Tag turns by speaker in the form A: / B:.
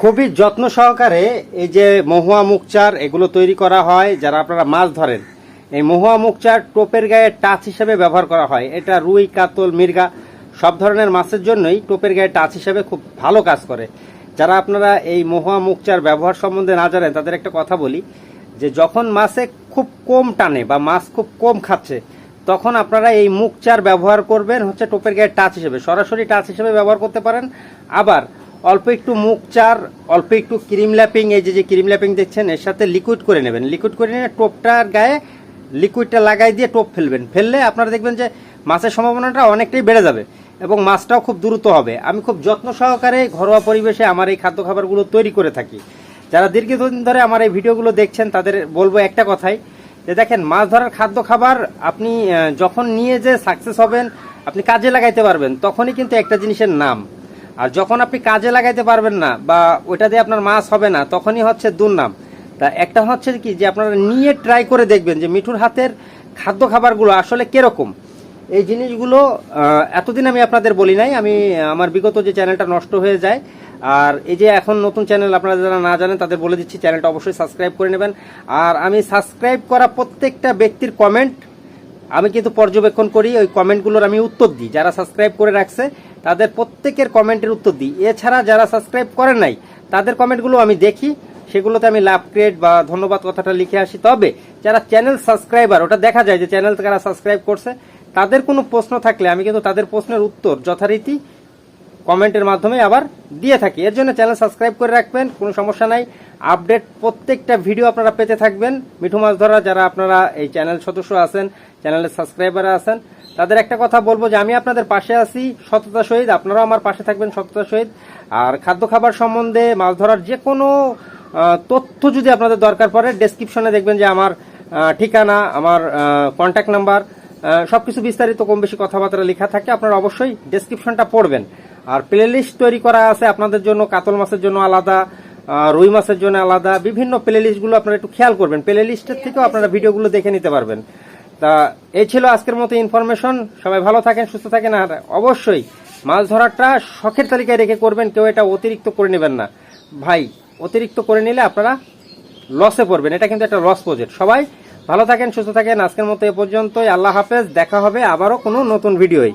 A: খুবই যত্ন সহকারে এই যে মহুয়া মুখচার এগুলো তৈরি করা হয়, যারা আপনারা মাছ ধরেন, এই মহুয়া মুখচার টোপের গায়ে টাচ হিসেবে ব্যবহার করা হয়। এটা রুই, কাতল মির্গা সব ধরনের মাছের জন্যই টোপের গায়ে টাচ হিসেবে খুব ভালো কাজ করে। যারা আপনারা এই মহুয়া মুখচার ব্যবহার সম্বন্ধে না জানেন, তাদের একটা কথা বলি, যে যখন মাছে খুব কম টানে বা মাছ খুব কম খাচ্ছে, তখন আপনারা এই মুখচার ব্যবহার করবেন হচ্ছে টোপের গায়ে টাচ হিসেবে। সরাসরি টাচ হিসেবে ব্যবহার করতে পারেন, আবার অল্প একটু মুখ চার, অল্প একটু ক্রিম ল্যাপিং এই যে যে ক্রিম ল্যাপিং দেখছেন, এর সাথে লিকুইড করে নেবেন। লিকুইড করে নিয়ে টোপটার গায়ে লিকুইডটা লাগাই দিয়ে টোপ ফেলবেন। ফেললে আপনারা দেখবেন যে মাছের সম্ভাবনাটা অনেকটাই বেড়ে যাবে এবং মাছটাও খুব দ্রুত হবে। আমি খুব যত্ন সহকারে ঘরোয়া পরিবেশে আমার এই খাদ্য খাবারগুলো তৈরি করে থাকি। যারা দীর্ঘদিন ধরে আমার এই ভিডিওগুলো দেখছেন, তাদের বলব একটা কথাই, যে দেখেন, মাছ ধরার খাদ্য খাবার আপনি যখন নিয়ে যে সাকসেস হবেন, আপনি কাজে লাগাইতে পারবেন, তখনই কিন্তু একটা জিনিসের নাম। আর যখন আপনি কাজে লাগাইতে পারবেন না বা ওইটা দিয়ে আপনার মাছ হবে না, তখনই হচ্ছে দুর্নাম। তা একটা হচ্ছে কি যে আপনারা নিয়ে ট্রাই করে দেখবেন যে মিঠুর হাতের খাদ্য খাবারগুলো আসলে কীরকম। এই জিনিসগুলো এতদিন আমি আপনাদের বলি নাই, আমি, আমার বিগত যে চ্যানেলটা নষ্ট হয়ে যায়, আর এই যে এখন নতুন চ্যানেল আপনারা যারা না জানেন, তাদের বলে দিচ্ছি চ্যানেলটা অবশ্যই সাবস্ক্রাইব করে নেবেন। আর আমি সাবস্ক্রাইব করা প্রত্যেকটা ব্যক্তির কমেন্ট আমি কিন্তু পর্যবেক্ষণ করি, ওই কমেন্টগুলোর আমি উত্তর দিই। যারা সাবস্ক্রাইব করে রাখছে তাদের প্রত্যেকের কমেন্টের উত্তর দিই। এছাড়া যারা সাবস্ক্রাইব করেন নাই, তাদের কমেন্টগুলো আমি দেখি, সেগুলোতে আমি লাভ ক্রিয়েট বা ধন্যবাদ কথাটা লিখে আসি। তবে যারা চ্যানেল সাবস্ক্রাইবার, ওটা দেখা যায় যে চ্যানেল যারা সাবস্ক্রাইব করছে, তাদের কোনো প্রশ্ন থাকলে আমি কিন্তু তাদের প্রশ্নের উত্তর যথারীতি কমেন্টের মাধ্যমে আবার দিয়ে থাকি। এর জন্য চ্যানেল সাবস্ক্রাইব করে রাখবেন, কোনো সমস্যা নাই। আপডেট প্রত্যেকটা ভিডিও আপনারা পেতে থাকবেন। মিঠু মাছ ধরা যারা আপনারা এই চ্যানেল সদস্য আছেন, চ্যানেলের সাবস্ক্রাইবার আছেন, তাদের একটা কথা বলব যে আমি আপনাদের পাশে আছি, সততা সহিত। আপনারাও আমার পাশে থাকবেন সততা সহিত। আর খাদ্য খাবার সম্বন্ধে মাছ ধরার যে কোনো তথ্য যদি আপনাদের দরকার পড়ে ডেসক্রিপশনে দেখবেন যে আমার ঠিকানা, আমার কন্ট্যাক্ট নাম্বার সব কিছু বিস্তারিত কম বেশি কথাবার্তা লেখা থাকে, আপনারা অবশ্যই ডেসক্রিপশনটা পড়বেন। আর প্লে লিস্ট তৈরি করা আছে আপনাদের জন্য, কাতল মাছের জন্য আলাদা রুই মাছের জন্য আলাদা, বিভিন্ন প্লে লিস্টগুলো আপনারা একটু খেয়াল করবেন। প্লে লিস্টের থেকেও আপনারা ভিডিওগুলো দেখে নিতে পারবেন। তা, এই ছিল আজকের মতো ইনফরমেশন সবাই ভালো থাকেন, সুস্থ থাকেন, আর অবশ্যই মাছ ধরাটা শখের তালিকায় রেখে করবেন, কেউ এটা অতিরিক্ত করে নেবেন না। ভাই, অতিরিক্ত করে নিলে আপনারা লসে পড়বেন। এটা কিন্তু একটা লস প্রজেক্ট সবাই ভালো থাকেন, সুস্থ থাকেন। আজকের মতো এ পর্যন্তই। আল্লাহ হাফেজ। দেখা হবে আবারও কোনো নতুন ভিডিওয়